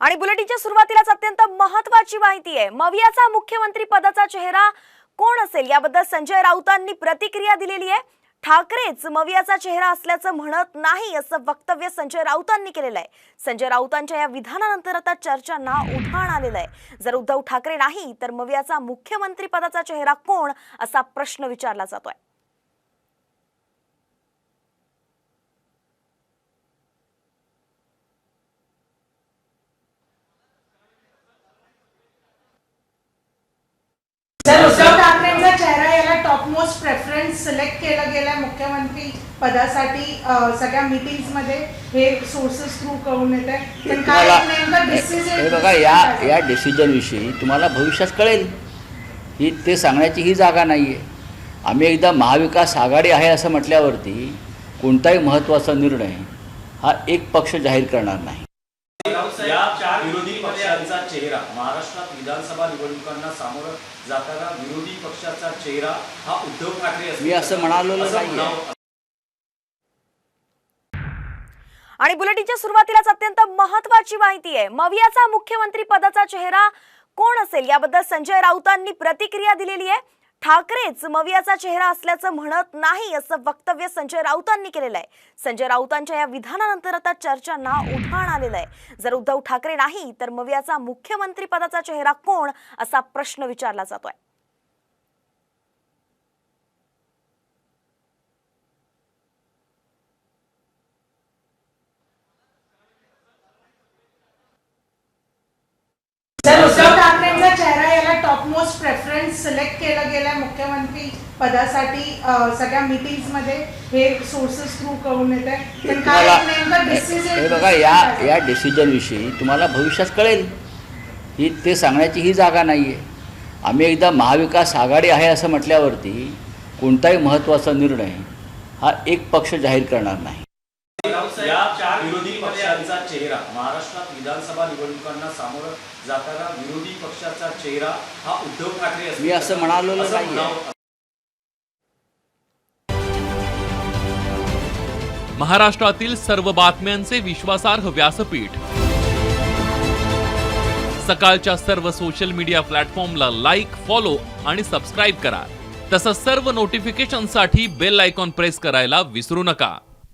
आणि बुलेटिनच्या सुरुवातीलाच अत्यंत महत्वाची माहिती आहे. मवियाचा मुख्यमंत्री पदाचा चेहरा कोण असेल? याबद्दल संजय राऊतांनी प्रतिक्रिया दिलेली आहे. ठाकरेच मवियाचा चेहरा असल्याचं म्हणत नाही असं वक्तव्य संजय राऊतांनी केलेलं आहे. संजय राऊतांच्या या विधानानंतर आता चर्चांना उधाण आलेलं आहे. जर उद्धव ठाकरे नाही तर मवियाचा मुख्यमंत्री पदाचा चेहरा कोण असा प्रश्न विचारला जातोय सर उद्धव ठाकरेंचा चेहरा याला टॉप मोस्ट प्रेफरन्स सिलेक्ट केलं गेलं मुख्यमंत्री पदासाठी सगळ्या मीटिंग्समध्ये हे सोर्सेस थ्रू कळून येत आहे बघा या या डिसिजनविषयी तुम्हाला भविष्यात कळेल. ही ते सांगण्याची ही जागा नाही आहे आम्ही एकदा महाविकास आघाडी आहे असं म्हटल्यावरती कोणताही महत्त्वाचा निर्णय हा एक पक्ष जाहीर करणार नाही. या चार विरोधी पक्षांचा चेहरा महाराष्ट्रात विधानसभा निवडणुकांना सामोरं जाताना विरोधी पक्षाचा चेहरा हा उद्धव ठाकरे. मी असं. म्हणावं. आणि बुलेटिनच्या सुरुवातीलाच अत्यंत महत्वाची माहिती आहे. मवियाचा मुख्यमंत्री पदाचा चेहरा कोण असेल? याबद्दल संजय राऊतांनी प्रतिक्रिया दिलेली आहे. ठाकरेच मवियाचा चेहरा असल्याचं म्हणत नाही असं वक्तव्य संजय राऊतांनी केलेलं आहे. संजय राऊतांच्या या विधानानंतर आता चर्चांना उधाण आलेलं आहे. जर उद्धव ठाकरे नाही तर मवियाचा मुख्यमंत्री पदाचा चेहरा कोण असा प्रश्न विचारला जातोय. सर उद्धव याला टॉप मोस्ट प्रेफरन्स सिलेक्ट केलं गेलं मुख्यमंत्री पदासाठी सगळ्या मीटिंग्समध्ये. हे सोर्सेस थ्रू कळून येत आहे काय बघा या या डिसिजनविषयी तुम्हाला भविष्यात कळेल. ही ते सांगण्याची ही जागा नाही आहे आम्ही एकदा महाविकास आघाडी आहे असं म्हटल्यावरती कोणताही महत्त्वाचा निर्णय हा एक पक्ष जाहीर करणार नाही. या चार विरोधी पक्षांचा चेहरा महाराष्ट्रात विधानसभा निवडणुकांना सामोरं जाताना विरोधी पक्षाचा चेहरा हा उद्धव ठाकरे. मी असं. म्हणावं. महाराष्ट्रातील सर्व बातम्यांचे विश्वासार्ह व्यासपीठ सकाळच्या सर्व सोशल मीडिया प्लॅटफॉर्मला लाईक फॉलो आणि सबस्क्राईब करा तसंच सर्व नोटिफिकेशनसाठी बेल आयकॉन प्रेस करायला विसरू नका